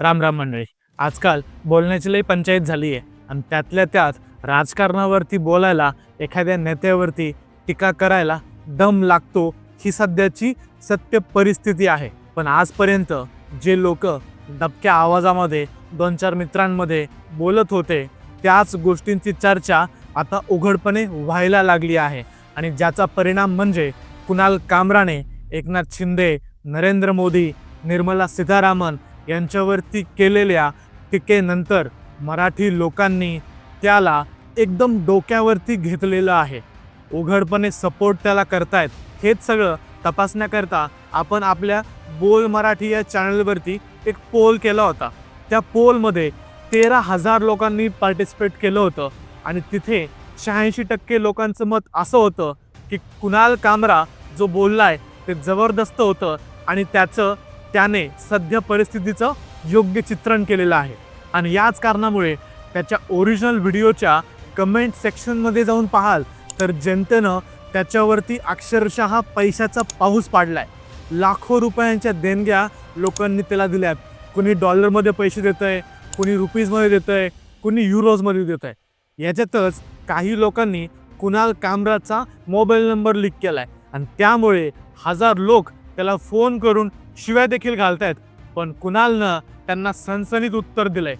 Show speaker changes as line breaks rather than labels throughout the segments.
राम राम मंडळी. आजकाल बोलण्याची लई पंचायत झाली आहे आणि त्यातल्या त्यात राजकारणावरती बोलायला एखाद्या नेत्यावरती टीका करायला दम लागतो ही सध्याची सत्य परिस्थिती आहे. पण आजपर्यंत जे लोक दबक्या आवाजामध्ये दोन चार मित्रांमध्ये बोलत होते त्याच गोष्टींची चर्चा आता उघडपणे व्हायला लागली आहे. आणि ज्याचा परिणाम म्हणजे कुणाल कामराने एकनाथ शिंदे नरेंद्र मोदी निर्मला सीतारामन यांच्यावरती केलेल्या टीकेनंतर मराठी लोकांनी त्याला एकदम डोक्यावरती घेतलेलं आहे. उघडपणे सपोर्ट त्याला करतायत. हेच सगळं तपासण्याकरता आपण आपल्या बोल मराठी या चॅनलवरती एक पोल केला होता. त्या पोलमध्ये तेरा हजार लोकांनी पार्टिसिपेट केलं होतं. आणि तिथे शहाऐंशी टक्के लोकांचं मत असं होतं की कुणाल कामरा जो बोललाय ते जबरदस्त होतं आणि त्याचं त्याने सध्या परिस्थितीचं योग्य चित्रण केलेलं आहे. आणि याच कारणामुळे त्याच्या ओरिजिनल व्हिडिओच्या कमेंट सेक्शनमध्ये जाऊन पाहाल तर जनतेनं त्याच्यावरती अक्षरशः पैशाचा पाऊस पाडलाय. लाखो रुपयांच्या देणग्या लोकांनी त्याला दिल्यात. कुणी डॉलरमध्ये पैसे देत आहे कुणी रुपीजमध्ये देत आहे कुणी युरोजमध्ये देत आहे याच्यातच काही लोकांनी कुणाल कामराचा मोबाईल नंबर लीक आहे आणि त्यामुळे हजार लोक त्याला फोन करून शिव्या देखील घालतायत पण कुणालनं त्यांना सणसणीत उत्तर दिलंय.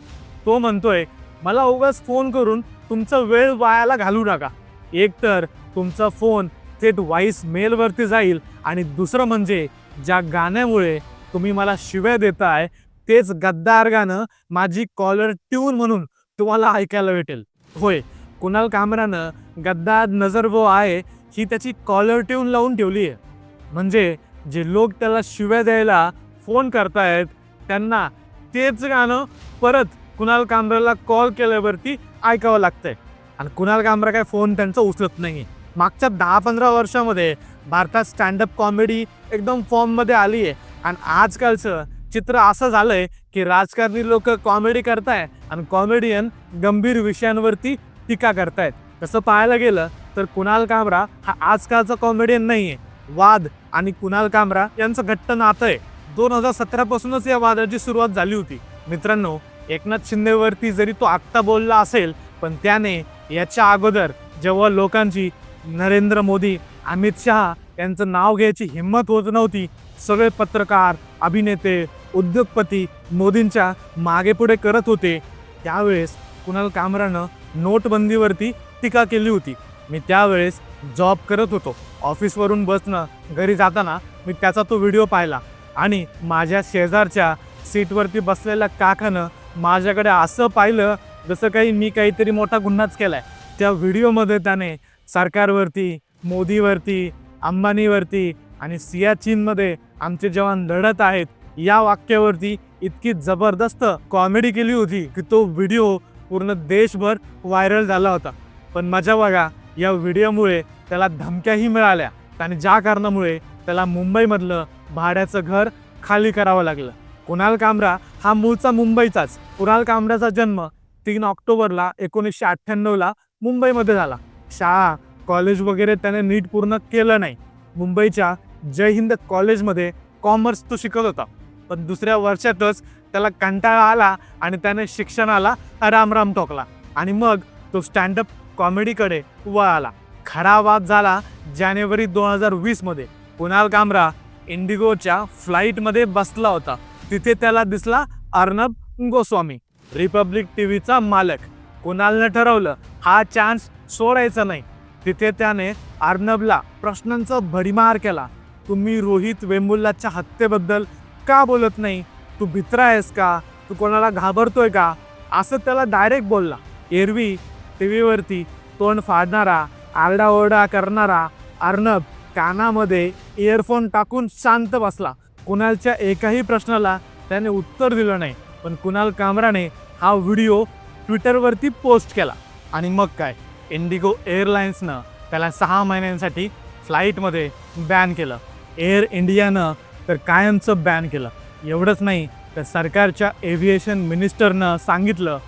तो म्हणतोय मला उगाच फोन करून तुमचा वेळ वायाला घालू नका. एकतर तुमचा फोन थेट व्हॉइस मेलवरती जाईल आणि दुसरं म्हणजे ज्या गाण्यामुळे तुम्ही मला शिव्या देताय तेच गद्दार गाणं माझी कॉलर ट्यून म्हणून तुम्हाला ऐकायला भेटेल. होय कुणाल कामरानं गद्दार नजर वो आहे ही त्याची कॉलर ट्यून लावून ठेवली आहे म्हणजे जे लोक त्याला शिव्या द्यायला फोन करतायत त्यांना तेच गाणं परत कुणाल कांबराला कॉल केल्यावरती ऐकावं लागतंय. आणि कुणाल कांबरा काय फोन त्यांचा उचलत नाही मागच्या दहा पंधरा वर्षामध्ये भारतात स्टँडअप कॉमेडी एकदम फॉर्ममध्ये आली आहे आणि आजकालचं चित्र असं झालंय की राजकारणी लोक कॉमेडी करताय आणि कॉमेडियन गंभीर विषयांवरती टीका करतायत. तसं पाहायला गेलं तर कुणाल कामरा हा आजकालचा कॉमेडियन नाही आहे वाद आणि कुणाल कामरा यांचं घट्ट नातं आहे. दोन हजार सतरापासूनच या वादाची सुरुवात झाली होती. मित्रांनो एकनाथ शिंदेवरती जरी तो आत्ता बोलला असेल पण त्याने याच्या अगोदर जेव्हा लोकांची नरेंद्र मोदी अमित शहा यांचं नाव घ्यायची हिंमत होत नव्हती सगळे पत्रकार अभिनेते उद्योगपती मोदींच्या मागे पुढे करत होते. त्यावेळेस कुणाल कामरानं नोटबंदीवरती टीका केली होती. मी त्यावेळेस जॉब करत होतो. ऑफिसवरून बसनं घरी जाताना मी त्याचा तो व्हिडिओ पाहिला. आणि माझ्या शेजारच्या सीटवरती बसलेल्या काकानं माझ्याकडे असं पाहिलं जसं काही मी काहीतरी मोठा गुन्हाच केला आहे त्या व्हिडिओमध्ये त्याने सरकारवरती मोदीवरती अंबानीवरती आणि सियाचीनमध्ये आमचे जवान लढत आहेत या वाक्यावरती इतकी जबरदस्त कॉमेडी केली होती की तो व्हिडिओ पूर्ण देशभर व्हायरल झाला होता. पण मजा बघा या व्हिडिओमुळे त्याला धमक्याही मिळाल्या आणि ज्या कारणामुळे त्याला मुंबईमधलं भाड्याचं घर खाली करावं लागलं. कुणाल कामरा हा मूळचा मुंबईचाच. कुणाल कामराचा जन्म तीन ऑक्टोबरला एकोणीसशे अठ्ठ्याण्णवला मुंबईमध्ये झाला. शाळा कॉलेज वगैरे त्याने नीट पूर्ण केलं नाही. मुंबईच्या जय हिंद कॉलेजमध्ये कॉमर्स तो शिकत होता. पण दुसऱ्या वर्षातच त्याला कंटाळा आला आणि त्याने शिक्षणाला रामराम ठोकला. आणि मग तो स्टँडअप कॉमेडीकडे वळ आला. खरा वाद झाला जानेवारी दोन हजार वीसमध्ये कुणाल कामरा इंडिगोच्या फ्लाईटमध्ये बसला होता. तिथे त्याला दिसला अर्णब गोस्वामी रिपब्लिक टी व्हीचा मालक. कुणालनं ठरवलं? हा चान्स सोडायचा नाही. तिथे त्याने अर्णबला प्रश्नांचा भडीमार केला. तुम्ही रोहित वेमुल्लाच्या हत्येबद्दल का बोलत नाही? तू भित्रा आहेस का? तू कोणाला घाबरतोय का? असं त्याला डायरेक्ट बोलला. एरवी टी व्हीवरती तोंड फाडणारा आरडाओरडा करणारा अर्णब कानामध्ये इयरफोन टाकून शांत बसला. कुणालच्या एकाही प्रश्नाला त्याने उत्तर दिलं नाही पण कुणाल कामराने हा व्हिडिओ ट्विटरवरती पोस्ट केला. आणि मग काय? इंडिगो एअरलाइन्सनं त्याला सहा महिन्यांसाठी फ्लाईटमध्ये बॅन केलं. एअर इंडियानं तर कायमचं बॅन केलं. एवढंच नाही तर सरकारच्या एव्हिएशन मिनिस्टरनं सांगितलं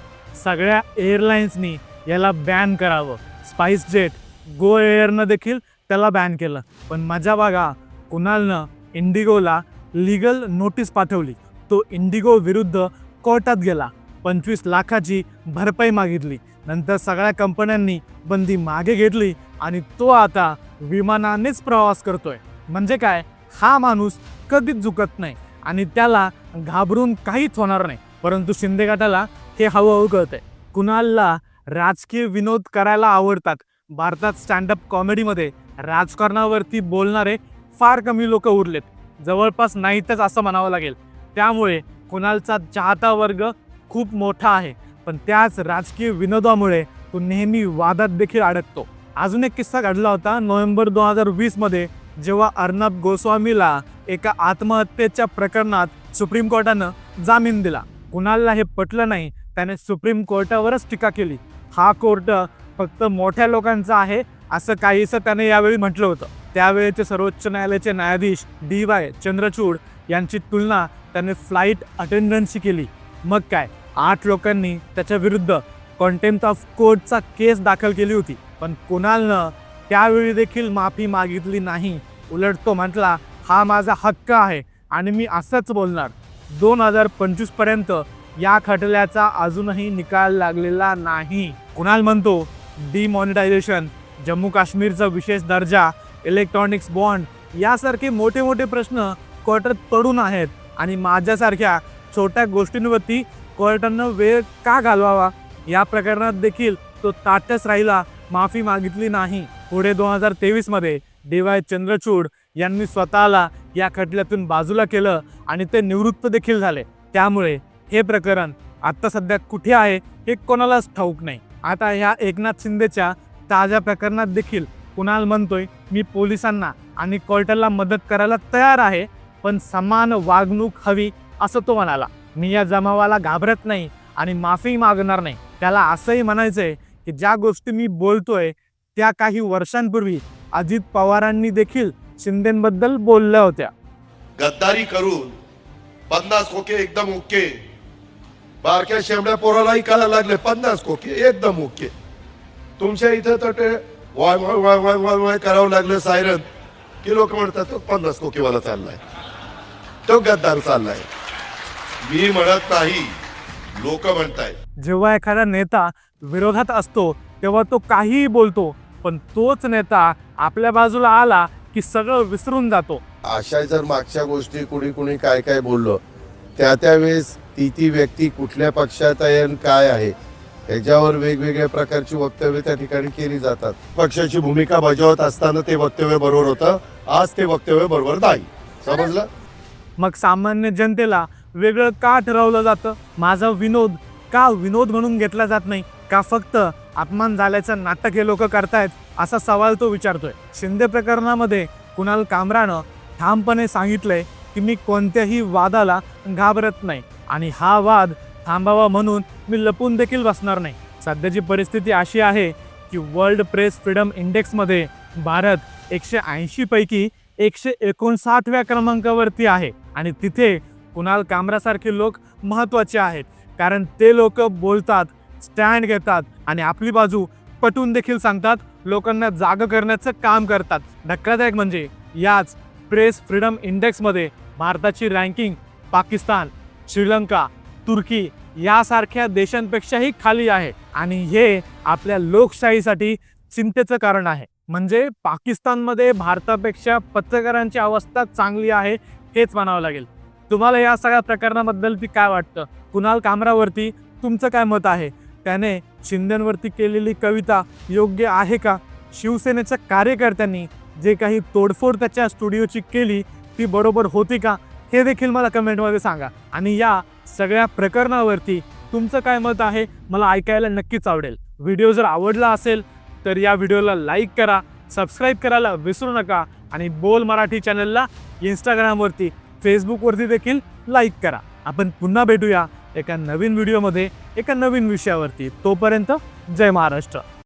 सगळ्या एअरलाइन्सनी याला बॅन करावं. स्पाइस जेट गो एअरनं देखील त्याला बॅन केलं. पण मजा बघा कुणालनं इंडिगोला लिगल नोटीस पाठवली. तो इंडिगो विरुद्ध कोर्टात गेला. पंचवीस लाखाची भरपाई मागितली. नंतर सगळ्या कंपन्यांनी बंदी मागे घेतली आणि तो आता विमानानेच प्रवास करतोय. म्हणजे काय? हा माणूस कधीच झुकत नाही आणि त्याला घाबरून काहीच होणार नाही. परंतु शिंदे गटाला हे हळूहळू कळतंय. कुणालला राजकीय विनोद करायला आवडतात. भारतात स्टँडअप कॉमेडीमध्ये राजकारणावरती बोलणारे फार कमी लोक उरलेत. जवळपास नाहीतच असं म्हणावं लागेल. त्यामुळे कुणालचा चाहता वर्ग खूप मोठा आहे. पण त्याच राजकीय विनोदामुळे तो नेहमी वादात देखील अडकतो. अजून एक किस्सा घडला होता नोव्हेंबर दोन हजार वीसमध्ये जेव्हा अर्णब गोस्वामीला एका आत्महत्येच्या प्रकरणात सुप्रीम कोर्टानं जामीन दिला. कुणालला हे पटलं नाही त्याने सुप्रीम कोर्टावरच टीका केली. हा कोर्ट फक्त मोठ्या लोकांचा आहे असं काहीसं त्याने यावेळी म्हटलं होतं. त्यावेळेचे सर्वोच्च न्यायालयाचे न्यायाधीश डी वाय चंद्रचूड यांची तुलना त्याने फ्लाईट अटेंडंटशी केली. मग काय? आठ लोकांनी त्याच्या विरुद्ध कॉन्टेम्प्ट ऑफ कोर्टचा केस दाखल केली होती. पण कुणालनं त्यावेळी देखील माफी मागितली नाही उलट तो म्हटला हा माझा हक्क आहे आणि मी असंच बोलणार. दोन हजार पंचवीसपर्यंत या खटल्याचा अजूनही निकाल लागलेला नाही. कुणाल म्हणतो डिमॉनिटायझेशन जम्मू काश्मीरचा विशेष दर्जा इलेक्ट्रॉनिक्स बॉन्ड यासारखे मोठे मोठे प्रश्न कोर्टात पडून आहेत आणि माझ्यासारख्या छोट्या गोष्टींवरती कोर्टानं वेळ का घालवावा? या प्रकरणात देखील तो ताटच राहिला माफी मागितली नाही. पुढे दोन हजार तेवीसमध्ये डी वाय चंद्रचूड यांनी स्वतःला या खटल्यातून बाजूला केलं आणि ते निवृत्त देखील झाले. त्यामुळे हे प्रकरण आता सध्या कुठे आहे हे कोणालाच ठाऊक नाही. आता ह्या एकनाथ शिंदेच्या ताज्या प्रकरणात देखील कुणाल म्हणतोय मी पोलिसांना आणि कोर्टाला मदत करायला तयार आहे पण समान वागणूक हवी असं तो म्हणाला. मी या जमावाला घाबरत नाही आणि माफी मागणार नाही. त्याला असंही म्हणायचंय की ज्या गोष्टी मी बोलतोय त्या काही वर्षांपूर्वी अजित पवारांनी देखील शिंदेबद्दल बोलल्या होत्या.
गद्दारी करून पन्नास ओके एकदम ओके बारक्या शेवड्या पोरालाही कळायला लागले. पन्नास खोके एकदम ओके. तुमच्या इथं तर ते वाय वाय वाय वाय वाय वाय करावं लागलं सायरन. की लोक म्हणतात तो पन्नास खोकेवाला चाललाय. तो गद्दार चाललाय. मी म्हणत नाही लोक म्हणतायत.
जेव्हा एखादा नेता विरोधात असतो तेव्हा तो काहीही बोलतो पण तोच नेता आपल्या बाजूला आला की सगळं विसरून जातो.
अशा जर मागच्या गोष्टी कुणी कुणी काय काय बोललं त्या त्यावेळेस ती ती व्यक्ती कुठल्या पक्षात आहे आणि काय आहे याच्यावर वेगवेगळ्या प्रकारची वक्तव्य त्या ठिकाणी केली जातात. पक्षाची भूमिका बजावत असताना ते वक्तव्य बरोबर होतं आज ते वक्तव्य बरोबर नाही. समजलं?
मग सामान्य जनतेला वेगळं का ठरवलं जातं? माझा विनोद का विनोद म्हणून घेतला जात नाही? का फक्त अपमान झाल्याचं नाटक हे लोक करतायत असा सवाल तो विचारतोय. शिंदे प्रकरणामध्ये कुणाल कामरानं ठामपणे सांगितलंय की मी कोणत्याही वादाला घाबरत नाही. आणि हा वाद थांबावा म्हणून मी लपून देखील बसणार नाही. सध्याची परिस्थिती अशी आहे की वर्ल्ड प्रेस फ्रीडम इंडेक्समध्ये भारत एकशे ऐंशीपैकी एकशे एकोणसाठव्या क्रमांकावरती आहे आणि तिथे कुणाल कामरासारखे लोक महत्त्वाचे आहेत. कारण ते लोक बोलतात स्टँड घेतात आणि आपली बाजू पटून देखील सांगतात लोकांना जाग करण्याचं काम करतात. धक्कादायक म्हणजे याच प्रेस फ्रीडम इंडेक्समध्ये भारताची रँकिंग पाकिस्तान श्रीलंका तुर्की यासारख्या देशांपेक्षाही खाली आहे. आणि हे आपल्या लोकशाहीसाठी चिंतेचं कारण आहे. म्हणजे पाकिस्तानमध्ये भारतापेक्षा पत्रकारांची अवस्था चांगली आहे हेच म्हणावं लागेल. तुम्हाला या सगळ्या प्रकरणाबद्दल ती काय वाटतं? कुणाल कामरावरती तुमचं काय मत आहे? त्याने शिंदेवरती केलेली कविता योग्य आहे का? शिवसेनेच्या कार्यकर्त्यांनी जे काही तोडफोड त्याच्या स्टुडिओची केली ती बरोबर होती का? हे देखील मला कमेंटमध्ये सांगा. आणि या सगळ्या प्रकरणावरती तुमचं काय मत आहे मला ऐकायला नक्कीच आवडेल. व्हिडिओ जर आवडला असेल तर या व्हिडिओला लाईक करा सबस्क्राईब करायला विसरू नका आणि बोल मराठी चॅनलला इंस्टाग्रामवरती फेसबुकवरती देखील लाईक करा. आपण पुन्हा भेटूया एका नवीन व्हिडिओमध्ये एका नवीन विषयावरती. तोपर्यंत जय महाराष्ट्र.